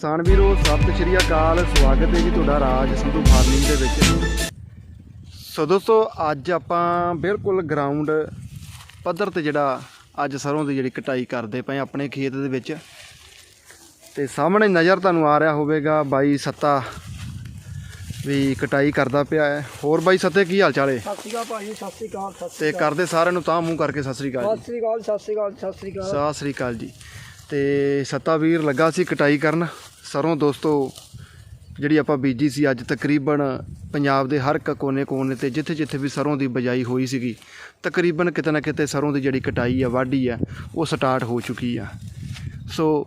ਕਿਸਾਨ ਵੀਰੋ ਸਤਿ ਸ਼੍ਰੀ ਅਕਾਲ। ਸਵਾਗਤ ਹੈ ਜੀ ਤੁਹਾਡਾ ਰਾਜ ਸੰਧੂ ਫਾਰਮਿੰਗ ਦੇ ਵਿੱਚ। ਸੋ ਦੋਸਤੋ ਅੱਜ ਆਪਾਂ ਬਿਲਕੁਲ ਗਰਾਊਂਡ ਪੱਧਰ ਤੇ ਜਿਹੜਾ ਅੱਜ ਸਰੋਂ ਦੀ ਜਿਹੜੀ ਕਟਾਈ ਕਰਦੇ ਪਏ ਆਪਣੇ ਖੇਤ ਦੇ ਵਿੱਚ। ਤੇ ਸਾਹਮਣੇ ਨਜ਼ਰ ਤੁਹਾਨੂੰ ਆ ਰਿਹਾ ਹੋਵੇਗਾ ਬਾਈ ਸੱਤਾ ਵੀ ਕਟਾਈ ਕਰਦਾ ਪਿਆ ਹੈ। ਹੋਰ ਬਾਈ ਸੱਤੇ ਕੀ ਹਾਲ ਚਾਲ ਹੈ? ਸਤਿ ਸ਼੍ਰੀ ਅਕਾਲ ਸਤਿ ਸ਼੍ਰੀ ਅਕਾਲ ਸਤਿ ਤੇ ਸ਼੍ਰੀ ਕਰਦੇ ਸਾਰਿਆਂ ਨੂੰ ਤਾਂ ਮੂੰਹ ਕਰਕੇ ਸਤਿ ਸ੍ਰੀ ਅਕਾਲ ਸਤਿ ਸ਼੍ਰੀ ਅਕਾਲ ਸਤਿ ਸ਼੍ਰੀ ਅਕਾਲ ਸਤਿ ਸ਼੍ਰੀ ਅਕਾਲ। ਸਤਿ ਸ੍ਰੀ ਅਕਾਲ ਜੀ। ਤੇ ਸੱਤਾ ਵੀਰ ਲੱਗਾ ਸੀ ਕਟਾਈ ਕਰਨ। ਸਰੋਂ ਦੋਸਤੋ, ਜਿਹੜੀ ਆਪਾਂ ਬੀਜੀ ਸੀ ਅੱਜ ਤਕਰੀਬਨ ਪੰਜਾਬ ਦੇ ਹਰ ਇੱਕ ਕੋਨੇ-ਕੋਨੇ ਤੇ ਜਿੱਥੇ-ਜਿੱਥੇ ਵੀ ਸਰੋਂ ਦੀ ਬਜਾਈ ਹੋਈ ਸੀਗੀ, ਤਕਰੀਬਨ ਕਿਤੇ ਨਾ ਕਿਤੇ ਸਰੋਂ ਦੀ ਜਿਹੜੀ ਕਟਾਈ ਆ, ਵਾਢੀ ਆ, ਉਹ ਸਟਾਰਟ ਹੋ ਚੁੱਕੀ ਆ। ਸੋ,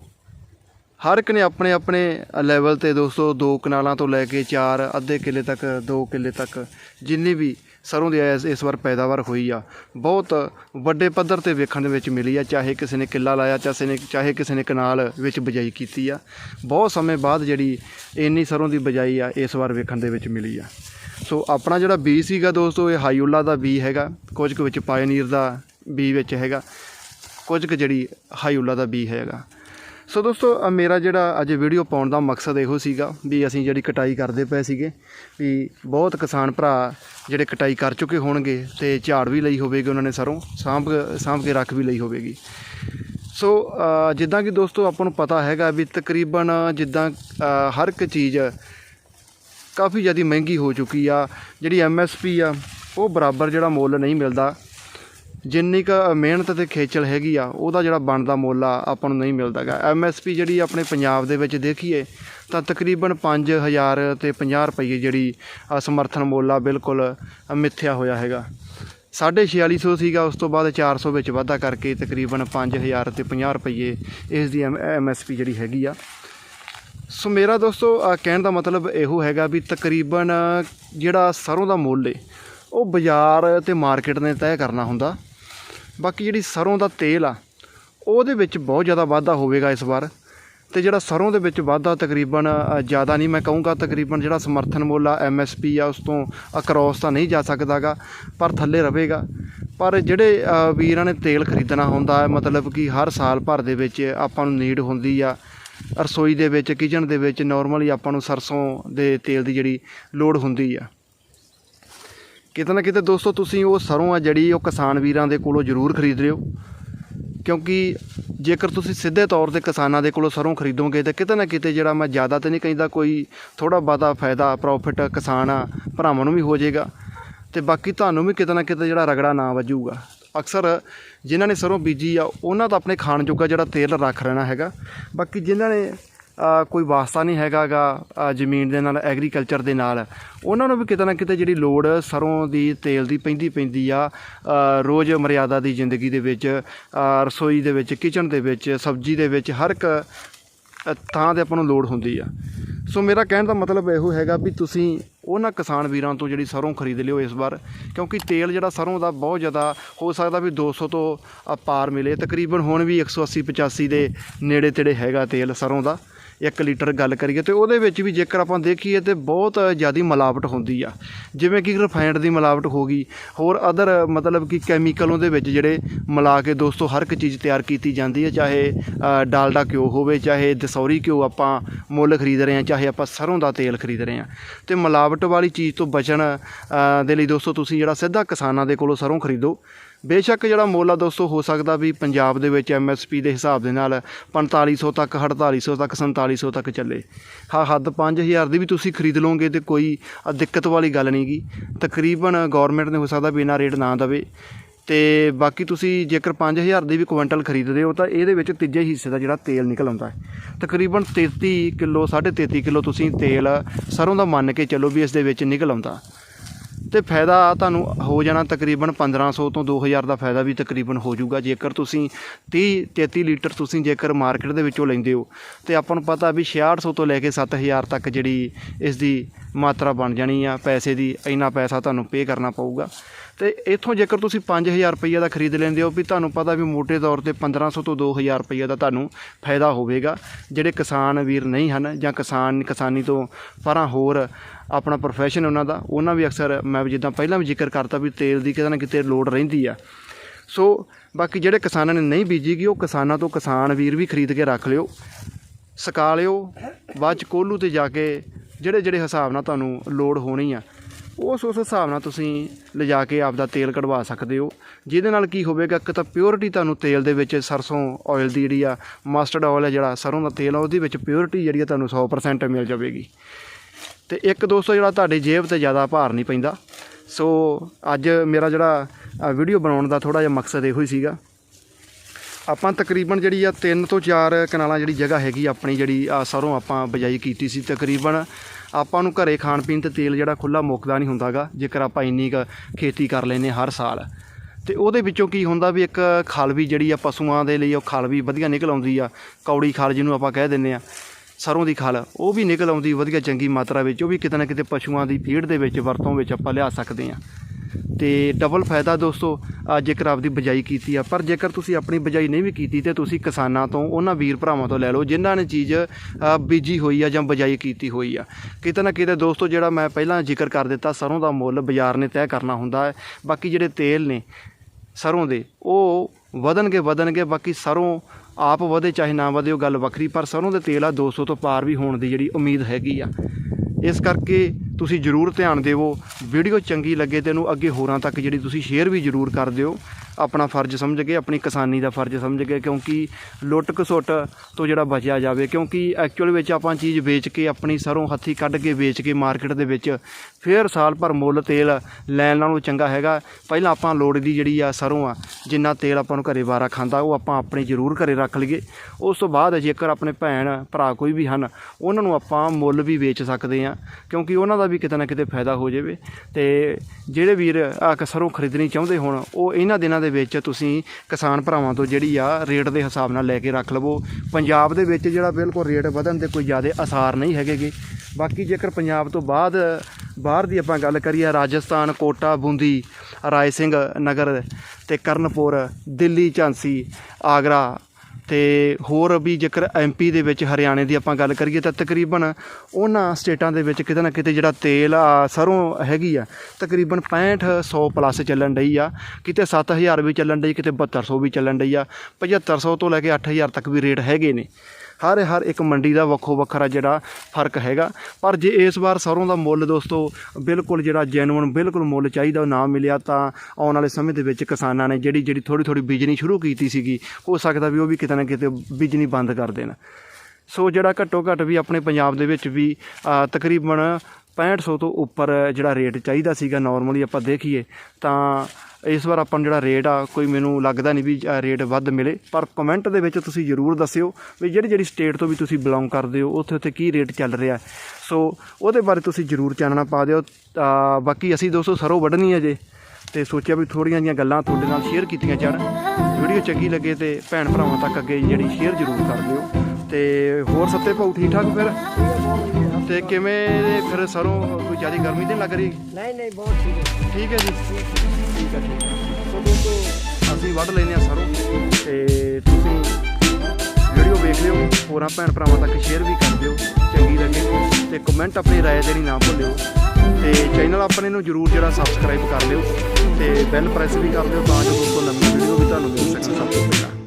ਹਰ ਇੱਕ ਨੇ ਆਪਣੇ ਆਪਣੇ ਲੈਵਲ ਤੇ ਦੋਸਤੋ, ਦੋ ਕਨਾਲਾਂ ਤੋਂ ਲੈ ਕੇ ਚਾਰ, ਅੱਧੇ ਕਿੱਲੇ ਤੱਕ, ਦੋ ਕਿੱਲੇ ਤੱਕ, ਜਿੰਨੀ ਵੀ ਸਰੋਂ ਦੀ ਇਸ ਇਸ ਵਾਰ ਪੈਦਾਵਾਰ ਹੋਈ ਆ। ਬਹੁਤ ਵੱਡੇ ਪੱਧਰ ਤੇ ਵੇਖਣ ਦੇ ਵਿੱਚ ਮਿਲੀ ਆ, ਚਾਹੇ ਕਿਸੇ ਨੇ ਕਿੱਲਾ ਲਾਇਆ, ਚਾਹੇ ਨੇ ਚਾਹੇ ਕਿਸੇ ਨੇ ਕਨਾਲ ਵਿੱਚ ਬਜਾਈ ਕੀਤੀ ਆ। ਬਹੁਤ ਸਮੇਂ ਬਾਅਦ ਜਿਹੜੀ ਇੰਨੀ ਸਰੋਂ ਦੀ ਬਜਾਈ ਆ, ਇਸ ਵਾਰ ਵੇਖਣ ਦੇ ਵਿੱਚ ਮਿਲੀ ਆ। ਸੋ ਆਪਣਾ ਜਿਹੜਾ ਬੀ ਸੀਗਾ ਦੋਸਤੋ, ਇਹ ਹਾਈਓਲਾ ਦਾ ਬੀ ਹੈਗਾ। ਕੁਝ ਕੁ ਵਿੱਚ ਪਾਇਨੀਅਰ ਦਾ ਬੀ ਵਿੱਚ ਹੈਗਾ। ਕੁਝ ਕੁ ਜਿਹੜੀ ਹਾਈਓਲਾ ਦਾ ਬੀ ਹੈਗਾ। ਸੋ ਦੋਸਤੋ ਮੇਰਾ ਜਿਹੜਾ ਅੱਜ ਵੀਡੀਓ ਪਾਉਣ ਦਾ ਮਕਸਦ ਇਹੋ ਸੀਗਾ ਵੀ ਅਸੀਂ ਜਿਹੜੀ ਕਟਾਈ ਕਰਦੇ ਪਏ ਸੀਗੇ, ਵੀ ਬਹੁਤ ਕਿਸਾਨ ਭਰਾ ਜਿਹੜੇ ਕਟਾਈ ਕਰ ਚੁੱਕੇ ਹੋਣਗੇ ਤੇ ਝਾੜ ਵੀ ਲਈ ਹੋਵੇਗੀ ਉਹਨਾਂ ਨੇ ਸਰੋਂ, ਸਾਂਭ ਸਾਂਭ ਕੇ ਰੱਖ ਵੀ ਲਈ ਹੋਵੇਗੀ। ਸੋ ਜਿੱਦਾਂ ਕਿ ਦੋਸਤੋ ਆਪਾਂ ਨੂੰ ਪਤਾ ਹੈਗਾ ਵੀ ਤਕਰੀਬਨ ਜਿੱਦਾਂ ਹਰ ਇੱਕ ਚੀਜ਼ ਕਾਫੀ ਜ਼ਿਆਦਾ ਮਹਿੰਗੀ ਹੋ ਚੁੱਕੀ ਆ, ਜਿਹੜੀ ਐਮਐਸਪੀ ਆ, ਉਹ ਬਰਾਬਰ ਜਿਹੜਾ ਮੁੱਲ ਨਹੀਂ ਮਿਲਦਾ। ਜਿੰਨੀ ਕ ਮਿਹਨਤ ਤੇ ਖੇਚਲ ਹੈਗੀ ਆ, ਉਹਦਾ ਜਿਹੜਾ ਬਣਦਾ ਮੁੱਲ ਆ, ਆਪਾਂ ਨੂੰ ਨਹੀਂ ਮਿਲਦਾਗਾ ਐਮਐਸਪੀ ਜਿਹੜੀ ਆਪਣੇ ਪੰਜਾਬ ਦੇ ਵਿੱਚ ਦੇਖੀਏ, ਤਾਂ ਤਕਰੀਬਨ 5000 ਤੇ 50 ਰੁਪਏ ਜਿਹੜੀ ਸਮਰਥਨ ਮੁੱਲ ਆ, ਬਿਲਕੁਲ ਮਿੱਥਿਆ ਹੋਇਆ ਹੈਗਾ। 4650 ਸੀਗਾ, ਉਸ ਤੋਂ ਬਾਅਦ 400 ਵਿੱਚ ਵਾਧਾ ਕਰਕੇ ਤਕਰੀਬਨ 5000 ਤੇ 50 ਰੁਪਏ ਇਸ ਦੀ ਐਮਐਸਪੀ ਜਿਹੜੀ ਹੈਗੀ ਆ। ਸੋ ਮੇਰਾ ਦੋਸਤੋ ਕਹਿਣ ਦਾ ਮਤਲਬ ਇਹੋ ਹੈਗਾ ਵੀ ਤਕਰੀਬਨ ਜਿਹੜਾ ਸਰੋਂ ਦਾ ਮੁੱਲ ਏ, ਉਹ ਬਾਜ਼ਾਰ ਤੇ ਮਾਰਕੀਟ ਨੇ ਤੈਅ ਕਰਨਾ ਹੁੰਦਾ। ਬਾਕੀ ਜਿਹੜੀ ਸਰੋਂ ਦਾ ਤੇਲ ਆ ਉਹਦੇ ਵਿੱਚ ਬਹੁਤ ਜ਼ਿਆਦਾ ਵਾਧਾ ਹੋਵੇਗਾ ਇਸ ਵਾਰ। ਤੇ ਜਿਹੜਾ ਸਰੋਂ ਦੇ ਵਿੱਚ ਵਾਧਾ ਤਕਰੀਬਨ ਜ਼ਿਆਦਾ ਨਹੀਂ ਮੈਂ ਕਹੂੰਗਾ ਤਕਰੀਬਨ ਜਿਹੜਾ ਸਮਰਥਨ ਮੁੱਲ ਆ ਐਮਐਸਪੀ ਆ ਉਸ ਤੋਂ ਅਕਰੋਸ ਤਾਂ ਨਹੀਂ ਜਾ ਸਕਦਾਗਾ ਪਰ ਥੱਲੇ ਰਹੇਗਾ। ਪਰ ਜਿਹੜੇ ਅ, ਵੀਰਾਂ ਨੇ ਤੇਲ ਖਰੀਦਣਾ ਹੁੰਦਾ ਹੈ ਮਤਲਬ ਕਿ ਹਰ ਸਾਲ ਭਰ ਦੇ ਵਿੱਚ ਆਪਾਂ ਨੂੰ ਨੀਡ ਹੁੰਦੀ ਆ। ਰਸੋਈ ਦੇ ਵਿੱਚ ਕਿਚਨ ਦੇ ਵਿੱਚ ਨਾਰਮਲੀ ਆਪਾਂ ਨੂੰ ਸਰਸੋਂ ਦੇ ਤੇਲ ਦੀ ਜਿਹੜੀ ਲੋੜ ਹੁੰਦੀ ਆ। ਕਿਤੇ ਨਾ ਕਿਤੇ ਦੋਸਤੋ ਤੁਸੀਂ ਉਹ ਸਰੋਂ ਆ ਜਿਹੜੀ ਉਹ ਕਿਸਾਨ ਵੀਰਾਂ ਦੇ ਕੋਲੋਂ ਜ਼ਰੂਰ ਖਰੀਦ ਲਿਓ। ਕਿਉਂਕਿ ਜੇਕਰ ਤੁਸੀਂ ਸਿੱਧੇ ਤੌਰ ਤੇ ਕਿਸਾਨਾਂ ਦੇ ਕੋਲੋਂ ਸਰੋਂ ਖਰੀਦੋਗੇ ਤਾਂ ਕਿਤੇ ਨਾ ਕਿਤੇ ਜਿਹੜਾ ਮੈਂ ਜ਼ਿਆਦਾ ਤੇ ਨਹੀਂ ਕਹਿੰਦਾ ਕੋਈ ਥੋੜਾ ਬਹੁਤਾ ਫਾਇਦਾ ਪ੍ਰੋਫਿਟ ਕਿਸਾਨ ਆ, ਭਰਾਵਾਂ ਨੂੰ ਵੀ ਹੋ ਜਾਏਗਾ। ਤੇ ਬਾਕੀ ਤੁਹਾਨੂੰ ਵੀ ਕਿਤੇ ਨਾ ਕਿਤੇ ਜਿਹੜਾ ਰਗੜਾ ਨਾ ਵੱਜੂਗਾ। ਅਕਸਰ ਜਿਨ੍ਹਾਂ ਨੇ ਸਰੋਂ ਬੀਜੀ ਆ, ਉਹਨਾਂ ਦਾ ਆਪਣੇ ਖਾਣ ਜੋਗਾ ਜਿਹੜਾ ਤੇਲ ਰੱਖ ਲੈਣਾ ਹੈਗਾ। ਬਾਕੀ ਜਿਨ੍ਹਾਂ ਨੇ ਕੋਈ ਵਾਸਤਾ ਨਹੀਂ ਹੈਗਾਗਾ ਜ਼ਮੀਨ ਦੇ ਨਾਲ ਐਗਰੀਕਲਚਰ ਦੇ ਨਾਲ। ਉਹਨਾਂ ਨੂੰ ਵੀ ਕਿਤੇ ਨਾ ਕਿਤੇ ਜਿਹੜੀ ਲੋੜ ਸਰੋਂ ਦੀ, ਤੇਲ ਦੀ ਪੈਂਦੀ ਪੈਂਦੀ ਆ ਰੋਜ਼ ਮਰਿਆਦਾ ਦੀ ਜ਼ਿੰਦਗੀ ਦੇ ਵਿੱਚ ਰਸੋਈ ਦੇ ਵਿੱਚ ਕਿਚਨ ਦੇ ਵਿੱਚ, ਸਬਜ਼ੀ ਦੇ ਵਿੱਚ, ਹਰ ਇੱਕ ਥਾਂ ਤੇ ਆਪਾਂ ਨੂੰ ਲੋੜ ਹੁੰਦੀ ਆ। ਸੋ ਮੇਰਾ ਕਹਿਣ ਦਾ ਮਤਲਬ ਇਹੋ ਹੈਗਾ ਵੀ ਤੁਸੀਂ ਉਹਨਾਂ ਕਿਸਾਨ ਵੀਰਾਂ ਤੋਂ ਜਿਹੜੀ ਸਰੋਂ ਖਰੀਦ ਲਿਓ ਇਸ ਵਾਰ, ਕਿਉਂਕਿ ਤੇਲ ਜਿਹੜਾ ਸਰੋਂ ਦਾ ਬਹੁਤ ਜ਼ਿਆਦਾ, ਹੋ ਸਕਦਾ ਵੀ 200 ਤੋਂ ਪਾਰ ਮਿਲੇ। ਤਕਰੀਬਨ ਹੁਣ ਵੀ 180 85 ਦੇ ਨੇੜੇ ਤੇੜੇ ਹੈਗਾ ਤੇਲ ਸਰੋਂ ਦਾ। 1 ਲੀਟਰ ਗੱਲ ਕਰੀਏ ਤੇ ਉਹਦੇ ਵਿੱਚ ਵੀ ਜੇਕਰ ਆਪਾਂ ਦੇਖੀਏ ਤੇ ਬਹੁਤ ਜ਼ਿਆਦਾ ਮਿਲਾਵਟ ਹੁੰਦੀ ਆ। ਜਿਵੇਂ ਕਿ ਰਿਫਾਈਨਡ ਦੀ ਮਿਲਾਵਟ ਹੋ ਗਈ, ਹੋਰ ਅਦਰ ਮਤਲਬ ਕਿ ਕੈਮੀਕਲ ਉਹਦੇ ਵਿੱਚ ਜਿਹੜੇ ਮਿਲਾ ਕੇ ਦੋਸਤੋ ਹਰ ਇੱਕ ਚੀਜ਼ ਤਿਆਰ ਕੀਤੀ ਜਾਂਦੀ ਹੈ ਚਾਹੇ ਡਾਲਡਾ ਘਿਓ ਹੋਵੇ, ਚਾਹੇ ਦਸੌਰੀ ਘਿਓ ਆਪਾਂ ਮੁੱਲ ਖਰੀਦ ਰਹੇ ਹਾਂ, ਚਾਹੇ ਆਪਾਂ ਸਰੋਂ ਦਾ ਤੇਲ ਖਰੀਦ ਰਹੇ ਹਾਂ। ਤੇ ਮਿਲਾਵਟ ਵਾਲੀ ਚੀਜ਼ ਤੋਂ ਬਚਣ ਦੇ ਲਈ ਦੋਸਤੋ ਤੁਸੀਂ ਜਿਹੜਾ ਸਿੱਧਾ ਕਿਸਾਨਾਂ ਦੇ ਕੋਲੋਂ ਸਰੋਂ ਖਰੀਦੋ। ਬੇਸ਼ੱਕ ਜਿਹੜਾ ਮੁੱਲ ਆ ਦੋਸਤੋ, ਹੋ ਸਕਦਾ ਵੀ ਪੰਜਾਬ ਦੇ ਵਿੱਚ ਐਮਐਸਪੀ ਦੇ ਹਿਸਾਬ ਦੇ ਨਾਲ 4500 ਤੱਕ 4800 ਤੱਕ 4700 ਤੱਕ ਚੱਲੇ। ਹਾਂ ਹੱਦ 5000 ਦੀ ਵੀ ਤੁਸੀਂ ਖਰੀਦ ਲਓਗੇ ਤੇ ਕੋਈ ਦਿੱਕਤ ਵਾਲੀ ਗੱਲ ਨਹੀਂਗੀ ਤਕਰੀਬਨ ਗਵਰਨਮੈਂਟ ਨੇ ਹੋ ਸਕਦਾ ਵੀ ਇੰਨਾ ਰੇਟ ਨਾ ਦੇਵੇ। ਤੇ ਬਾਕੀ ਤੁਸੀਂ ਜੇਕਰ 5000 ਦੀ ਵੀ ਕੁਇੰਟਲ ਖਰੀਦਦੇ ਹੋ ਤਾਂ ਇਹਦੇ ਵਿੱਚ ਤੀਜੇ ਹਿੱਸੇ ਦਾ ਜਿਹੜਾ ਤੇਲ ਨਿਕਲ ਆਉਂਦਾ ਹੈ। ਤਕਰੀਬਨ 33 ਕਿਲੋ 33.5 ਕਿਲੋ ਤੁਸੀਂ ਤੇਲ ਸਰੋਂ ਦਾ ਮੰਨ ਕੇ ਚੱਲੋ ਵੀ ਇਸ ਦੇ ਵਿੱਚ ਨਿਕਲ ਆਉਂਦਾ। ਤੇ ਫਾਇਦਾ ਤੁਹਾਨੂੰ ਹੋ ਜਾਣਾ ਤਕਰੀਬਨ 1500 ਤੋਂ 2000 ਦਾ ਫਾਇਦਾ ਵੀ ਤਕਰੀਬਨ ਹੋ ਜਾਊਗਾ। ਜੇਕਰ ਤੁਸੀਂ 30 33 ਲੀਟਰ ਤੁਸੀਂ ਜੇਕਰ ਮਾਰਕੀਟ ਦੇ ਵਿੱਚੋਂ ਲੈਂਦੇ ਹੋ, ਤੇ ਆਪਾਂ ਨੂੰ ਪਤਾ ਵੀ 6600 ਤੋਂ ਲੈ ਕੇ 7000 ਤੱਕ ਜਿਹੜੀ ਇਸ ਦੀ ਮਾਤਰਾ ਬਣ ਜਾਣੀ ਆ, ਪੈਸੇ ਦੀ, ਇੰਨਾ ਪੈਸਾ ਤੁਹਾਨੂੰ ਪੇ ਕਰਨਾ ਪਊਗਾ। ਤੇ ਇੱਥੋਂ ਜੇਕਰ ਤੁਸੀਂ 5000 ਰੁਪਈਆ ਦਾ ਖਰੀਦ ਲੈਂਦੇ ਹੋ, ਵੀ ਤੁਹਾਨੂੰ ਪਤਾ ਵੀ ਮੋٹے ਤੌਰ ਤੇ 1500 ਤੋਂ 2000 ਰੁਪਈਆ ਦਾ ਤੁਹਾਨੂੰ ਫਾਇਦਾ ਹੋਵੇਗਾ। ਜਿਹੜੇ ਕਿਸਾਨ ਵੀਰ ਨਹੀਂ ਹਨ ਜਾਂ ਕਿਸਾਨ, ਕਿਸਾਨੀ ਤੋਂ ਪਰਾਂ ਹੋਰ ਆਪਣਾ ਪ੍ਰੋਫੈਸ਼ਨ ਉਹਨਾਂ ਦਾ, ਉਹਨਾਂ ਵੀ ਅਕਸਰ ਮੈਂ ਵੀ ਜਿੱਦਾਂ ਪਹਿਲਾਂ ਵੀ ਜ਼ਿਕਰ ਕਰਤਾ ਵੀ ਤੇਲ ਦੀ ਕਿਤੇ ਨਾ ਕਿਤੇ ਲੋੜ ਰਹਿੰਦੀ ਆ। ਸੋ ਬਾਕੀ ਜਿਹੜੇ ਕਿਸਾਨਾਂ ਨੇ ਨਹੀਂ ਬੀਜੀ ਗਈ ਉਹ ਕਿਸਾਨਾਂ ਤੋਂ ਕਿਸਾਨ ਵੀਰ ਵੀ ਖਰੀਦ ਕੇ ਰੱਖ ਲਿਓ, ਸਕਾ ਲਿਓ, ਬਾਅਦ ਚ ਕੋਲੂ ਤੇ ਜਾ ਕੇ ਜਿਹੜੇ ਜਿਹੜੇ ਹਿਸਾਬ ਨਾਲ ਤੁਹਾਨੂੰ ਲੋਡ ਹੋਣੀ ਆ, ਉਸ ਉਸ ਹਿਸਾਬ ਨਾਲ ਤੁਸੀਂ ਲਿਜਾ ਕੇ ਆਪਦਾ ਤੇਲ ਕਢਵਾ ਸਕਦੇ ਹੋ। ਜਿਹਦੇ ਨਾਲ ਕੀ ਹੋਵੇਗਾ, ਇੱਕ ਤਾਂ ਪਿਓਰਿਟੀ ਤੁਹਾਨੂੰ ਤੇਲ ਦੇ ਵਿੱਚ ਸਰਸੋਂ ਆਇਲ ਦੀ ਜਿਹੜੀ ਆ ਮਸਟਰਡ ਆਇਲ ਹੈ ਜਿਹੜਾ ਸਰੋਂ ਦਾ ਤੇਲ ਆ, ਉਹਦੇ ਵਿੱਚ ਪਿਓਰਿਟੀ ਜਿਹੜੀ ਆ ਤੁਹਾਨੂੰ 100% ਮਿਲ ਜਾਵੇਗੀ। ਤੇ ਇੱਕ ਦੋਸਤੋ ਜਿਹੜਾ ਤੁਹਾਡੀ ਜੇਬ ਤੇ ਜ਼ਿਆਦਾ ਭਾਰ ਨਹੀਂ ਪੈਂਦਾ। ਸੋ ਅੱਜ ਮੇਰਾ ਜਿਹੜਾ ਵੀਡੀਓ ਬਣਾਉਣ ਦਾ ਥੋੜਾ ਜਿਹਾ ਮਕਸਦ ਇਹੋ ਹੀ ਸੀਗਾ। ਆਪਾਂ ਤਕਰੀਬਨ ਜਿਹੜੀ ਆ ਤਿੰਨ ਤੋਂ ਚਾਰ ਕਨਾਲਾਂ ਜਿਹੜੀ ਜਗ੍ਹਾ ਹੈਗੀ ਆਪਣੀ ਜਿਹੜੀ ਆ ਸਰੋਂ ਆਪਾਂ ਬਜਾਈ ਕੀਤੀ ਸੀ। ਤਕਰੀਬਨ ਆਪਾਂ ਨੂੰ ਘਰੇ ਖਾਣ ਪੀਣ ਤੇ ਤੇਲ ਜਿਹੜਾ ਖੁੱਲਾ ਮੁੱਕਦਾ ਨਹੀਂ ਹੁੰਦਾਗਾ, ਜੇਕਰ ਆਪਾਂ ਇੰਨੀ ਕੁ ਖੇਤੀ ਕਰ ਲੈਨੇ ਹਰ ਸਾਲ। ਤੇ ਉਹਦੇ ਵਿੱਚੋਂ ਕੀ ਹੁੰਦਾ ਵੀ ਇੱਕ ਖਲ ਵੀ ਜਿਹੜੀ ਆ ਪਸ਼ੂਆਂ ਦੇ ਲਈ, ਉਹ ਖਲ ਵੀ ਵਧੀਆ ਨਿਕਲ ਆਉਂਦੀ ਆ। ਕੌੜੀ ਖਲ ਜਿਹਨੂੰ ਆਪਾਂ ਕਹਿ ਦਿੰਦੇ ਆ ਸਰੋਂ ਦੀ ਖਲ, ਉਹ ਵੀ ਨਿਕਲ ਆਉਂਦੀ ਵਧੀਆ ਚੰਗੀ ਮਾਤਰਾ ਵਿੱਚ, ਉਹ ਵੀ ਕਿਤੇ ਨਾ ਕਿਤੇ ਪਸ਼ੂਆਂ ਦੀ ਫੀਡ ਦੇ ਵਿੱਚ, ਵਰਤੋਂ ਵਿੱਚ ਆਪਾਂ ਲਿਆ ਸਕਦੇ ਹਾਂ। ਤੇ ਡਬਲ ਫਾਇਦਾ ਦੋਸਤੋ ਜੇਕਰ ਆਪਦੀ ਬਜਾਈ ਕੀਤੀ ਆ, ਪਰ ਜੇਕਰ ਤੁਸੀਂ ਆਪਣੀ ਬਜਾਈ ਨਹੀਂ ਵੀ ਕੀਤੀ ਤੇ ਤੁਸੀਂ ਕਿਸਾਨਾਂ ਤੋਂ, ਉਹਨਾਂ ਵੀਰ ਭਰਾਵਾਂ ਤੋਂ ਲੈ ਲਓ, ਜਿਨ੍ਹਾਂ ਨੇ ਚੀਜ਼ ਬੀਜੀ ਹੋਈ ਆ ਜਾਂ ਬਜਾਈ ਕੀਤੀ ਹੋਈ ਆ। ਕਿਤੇ ਨਾ ਕਿਤੇ ਦੋਸਤੋ, ਜਿਹੜਾ ਮੈਂ ਪਹਿਲਾਂ ਜ਼ਿਕਰ ਕਰ ਦਿੱਤਾ, ਸਰੋਂ ਦਾ ਮੁੱਲ ਬਾਜ਼ਾਰ ਨੇ ਤੈਅ ਕਰਨਾ ਹੁੰਦਾ ਹੈ। ਬਾਕੀ ਜਿਹੜੇ ਤੇਲ ਨੇ ਸਰੋਂ ਦੇ, ਉਹ ਵਧਣਗੇ ਵਧਣਗੇ, ਬਾਕੀ ਸਰੋਂ ਆਪ ਵਧੇ ਚਾਹੇ ਨਾ ਵਧੇ, ਉਹ ਗੱਲ ਵੱਖਰੀ, ਪਰ ਸਰੋਂ ਦੇ ਤੇਲ ਆ 200 ਤੋਂ ਪਾਰ ਵੀ ਹੋਣ ਦੀ ਜਿਹੜੀ ਉਮੀਦ ਹੈਗੀ ਆ। ਇਸ ਕਰਕੇ ਤੁਸੀਂ ਜ਼ਰੂਰ ਧਿਆਨ ਦਿਵੋ, ਵੀਡੀਓ ਚੰਗੀ ਲੱਗੇ ਤੇ ਇਹਨੂੰ ਅੱਗੇ ਹੋਰਾਂ ਤੱਕ ਜਿਹੜੀ ਤੁਸੀਂ ਸ਼ੇਅਰ ਵੀ ਜ਼ਰੂਰ ਕਰ ਦਿਓ। ਆਪਣਾ ਫਰਜ਼ ਸਮਝ ਕੇ, ਆਪਣੀ ਕਿਸਾਨੀ ਦਾ ਫਰਜ਼ ਸਮਝ ਕੇ, ਕਿਉਂਕਿ ਲੁੱਟ ਖਸੁੱਟ ਤੋਂ ਜਿਹੜਾ ਬਚਿਆ ਜਾਵੇ, ਕਿਉਂਕਿ ਐਕਚੁਅਲ ਵਿੱਚ ਆਪਾਂ ਚੀਜ਼ ਵੇਚ ਕੇ ਆਪਣੀ ਸਰੋਂ ਹੱਥੀ ਕੱਢ ਕੇ, ਵੇਚ ਕੇ ਮਾਰਕੀਟ ਦੇ ਵਿੱਚ ਫਿਰ ਸਾਲ ਭਰ ਮੁੱਲ ਤੇਲ ਲੈਣ ਨਾਲੋਂ ਚੰਗਾ ਹੈਗਾ। ਪਹਿਲਾਂ ਆਪਾਂ ਲੋੜ ਦੀ ਜਿਹੜੀ ਆ ਸਰੋਂ ਆ, ਜਿੰਨਾ ਤੇਲ ਆਪਾਂ ਨੂੰ ਘਰੇ ਵਾਰਾ ਖਾਂਦਾ, ਉਹ ਆਪਾਂ ਆਪਣੇ ਜ਼ਰੂਰ ਘਰੇ ਰੱਖ ਲਈਏ। ਉਸ ਤੋਂ ਬਾਅਦ ਜੇਕਰ ਆਪਣੇ ਭੈਣ, ਭਰਾ ਕੋਈ ਵੀ ਹਨ, ਉਹਨਾਂ ਨੂੰ ਆਪਾਂ ਮੁੱਲ ਵੀ ਵੇਚ ਸਕਦੇ ਆ ਕਿਉਂਕਿ ਉਹਨਾਂ ਦਾ ਵੀ ਕਿਤੇ ਨਾ ਕਿਤੇ ਫਾਇਦਾ ਹੋ ਜਾਵੇ। ਤੇ ਜਿਹੜੇ ਵੀਰ ਆ ਸਰੋਂ ਖਰੀਦਣੀ ਚਾਹੁੰਦੇ ਹੋਣ, ਉਹ ਇਹਨਾਂ ਦਿਨਾਂ ਦੇ ਵਿੱਚ ਤੁਸੀਂ ਕਿਸਾਨ ਭਰਾਵਾਂ ਤੋਂ ਜਿਹੜੀ ਆ ਰੇਟ ਦੇ ਹਿਸਾਬ ਨਾਲ ਲੈ ਕੇ ਰੱਖ ਲਵੋ। ਪੰਜਾਬ ਦੇ ਵਿੱਚ ਜਿਹੜਾ ਬਿਲਕੁਲ ਰੇਟ ਵਧਣ ਦੇ ਕੋਈ ਜ਼ਿਆਦਾ ਅਸਾਰ ਨਹੀਂ ਹੈਗੇਗੇ। ਬਾਕੀ ਜੇਕਰ ਪੰਜਾਬ ਤੋਂ ਬਾਅਦ ਬਾਹਰ ਦੀ ਆਪਾਂ ਗੱਲ ਕਰੀਏ, ਰਾਜਸਥਾਨ, ਕੋਟਾ, ਬੂੰਦੀ ਰਾਏ ਸਿੰਘ ਨਗਰ ਤੇ ਕਰਨਪੁਰ, ਦਿੱਲੀ, ਝਾਂਸੀ, ਆਗਰਾ ਤੇ ਹੋਰ ਵੀ ਜੇਕਰ ਐਮਪੀ ਦੇ ਵਿੱਚ ਹਰਿਆਣੇ ਦੀ ਆਪਾਂ ਗੱਲ ਕਰੀਏ ਤਾਂ ਤਕਰੀਬਨ ਉਹਨਾਂ ਸਟੇਟਾਂ ਦੇ ਵਿੱਚ ਕਿਤੇ ਨਾ ਕਿਤੇ ਜਿਹੜਾ ਤੇਲ ਆ, ਸਰੋਂ ਹੈਗੀ ਆ, ਤਕਰੀਬਨ 6500 ਪਲੱਸ ਚੱਲਣ ਡਈ ਆ, ਕਿਤੇ 7000 ਵੀ ਚੱਲਣ ਡਈ, ਕਿਤੇ 7200 ਵੀ ਚੱਲਣ ਡਈ ਆ 7500 ਤੋਂ ਲੈ ਕੇ 8000 ਤੱਕ ਵੀ ਰੇਟ ਹੈਗੇ ਨੇ। ਹਰ ਹਰ ਇੱਕ ਮੰਡੀ ਦਾ ਵੱਖੋ ਵੱਖਰਾ ਜਿਹੜਾ ਫ਼ਰਕ ਹੈਗਾ। ਪਰ ਜੇ ਇਸ ਵਾਰ ਸਰੋਂ ਦਾ ਮੁੱਲ ਦੋਸਤੋ ਬਿਲਕੁਲ ਜਿਹੜਾ ਜੈਨੂਇਨ ਬਿਲਕੁਲ ਮੁੱਲ ਚਾਹੀਦਾ ਉਹ ਨਾ ਮਿਲਿਆ ਤਾਂ ਆਉਣ ਵਾਲੇ ਸਮੇਂ ਦੇ ਵਿੱਚ ਕਿਸਾਨਾਂ ਨੇ ਜਿਹੜੀ ਜਿਹੜੀ ਥੋੜੀ ਥੋੜੀ ਬੀਜਣੀ ਸ਼ੁਰੂ ਕੀਤੀ ਸੀਗੀ ਹੋ ਸਕਦਾ ਵੀ ਉਹ ਵੀ ਕਿਤੇ ਨਾ ਕਿਤੇ ਬੀਜਣੀ ਬੰਦ ਕਰ ਦੇਣ। ਸੋ ਜਿਹੜਾ ਘੱਟੋ ਘੱਟ ਵੀ ਆਪਣੇ ਪੰਜਾਬ ਦੇ ਵਿੱਚ ਵੀ ਅ, ਤਕਰੀਬਨ 6500 ਤੋਂ ਉੱਪਰ ਜਿਹੜਾ ਰੇਟ ਚਾਹੀਦਾ ਸੀਗਾ ਨਾਰਮਲੀ ਆਪਾਂ ਦੇਖੀਏ ਤਾਂ ਇਸ ਵਾਰ ਆਪਾਂ ਨੂੰ ਜਿਹੜਾ ਰੇਟ ਆ, ਕੋਈ ਮੈਨੂੰ ਲੱਗਦਾ ਨਹੀਂ ਵੀ ਰੇਟ ਵੱਧ ਮਿਲੇ। ਪਰ ਕਮੈਂਟ ਦੇ ਵਿੱਚ ਤੁਸੀਂ ਜ਼ਰੂਰ ਦੱਸਿਓ ਵੀ ਜਿਹੜੀ ਜਿਹੜੀ ਸਟੇਟ ਤੋਂ ਵੀ ਤੁਸੀਂ ਬਿਲੋਂਗ ਕਰਦੇ ਹੋ, ਉੱਥੇ ਉੱਥੇ ਕੀ ਰੇਟ ਚੱਲ ਰਿਹਾ। ਸੋ ਉਹਦੇ ਬਾਰੇ ਤੁਸੀਂ ਜ਼ਰੂਰ ਚਾਨਣਾ ਪਾ ਦਿਓ। ਬਾਕੀ ਅਸੀਂ ਦੋਸਤੋ ਸਰੋਂ ਵੱਢਣੀ ਹੈ ਜੇ, ਤੇ ਸੋਚਿਆ ਵੀ ਥੋੜੀਆਂ ਜੀਆਂ ਗੱਲਾਂ ਤੁਹਾਡੇ ਨਾਲ ਸ਼ੇਅਰ ਕੀਤੀਆਂ ਜਾਣ। ਵੀਡੀਓ ਚੰਗੀ ਲੱਗੇ ਤੇ ਭੈਣ ਭਰਾਵਾਂ ਤੱਕ ਅੱਗੇ ਜਿਹੜੀ ਸ਼ੇਅਰ ਜ਼ਰੂਰ ਕਰ ਦਿਓ। ਤੇ ਹੋਰ ਸੱਤੇ ਭਾਊ ਠੀਕ ਠਾਕ ਫਿਰ? ਤੇ ਕਿਵੇਂ ਫਿਰ ਸਰੋਂ ਕੋਈ ਜ਼ਿਆਦਾ ਗਰਮੀ ਤੇ ਲੱਗ ਰਹੀ? ਨਹੀਂ ਨਹੀਂ ਬਹੁਤ ਠੀਕ ਹੈ। ਠੀਕ ਹੈ ਜੀ। ਠੀਕ ਹੈ ਠੀਕ ਹੈ। ਸੋ ਦੋਸਤੋ ਅਸੀਂ ਵੱਢ ਲੈਨੇ ਆ ਸਰੋਂ ਤੇ ਤੁਸੀਂ ਵੀਡੀਓ ਵੇਖ ਲਿਓ ਹੋਰਾਂ ਭੈਣ ਭਰਾਵਾਂ ਤੱਕ ਸ਼ੇਅਰ ਵੀ ਕਰ ਦਿਓ ਚੰਗੀ ਲੱਗੇ ਤੇ ਕਮੈਂਟ ਆਪਣੀ ਰਾਏ ਦੇਣੀ ਨਾ ਭੁੱਲਿਓ ਤੇ ਚੈਨਲ ਆਪਣੇ ਨੂੰ ਜਰੂਰ ਜਿਹੜਾ ਸਬਸਕ੍ਰਾਈਬ ਕਰ ਲਿਓ ਤੇ ਬੈਲ ਪ੍ਰੈਸ ਵੀ ਕਰ ਲਿਓ ਤਾਂ ਜੋ ਦੋਸਤੋ ਨਵੀਂ ਵੀਡੀਓ ਵੀ ਤੁਹਾਨੂੰ ਮਿਲ ਸਕੇ। ਸਭ ਤੋਂ ਪਹਿਲਾਂ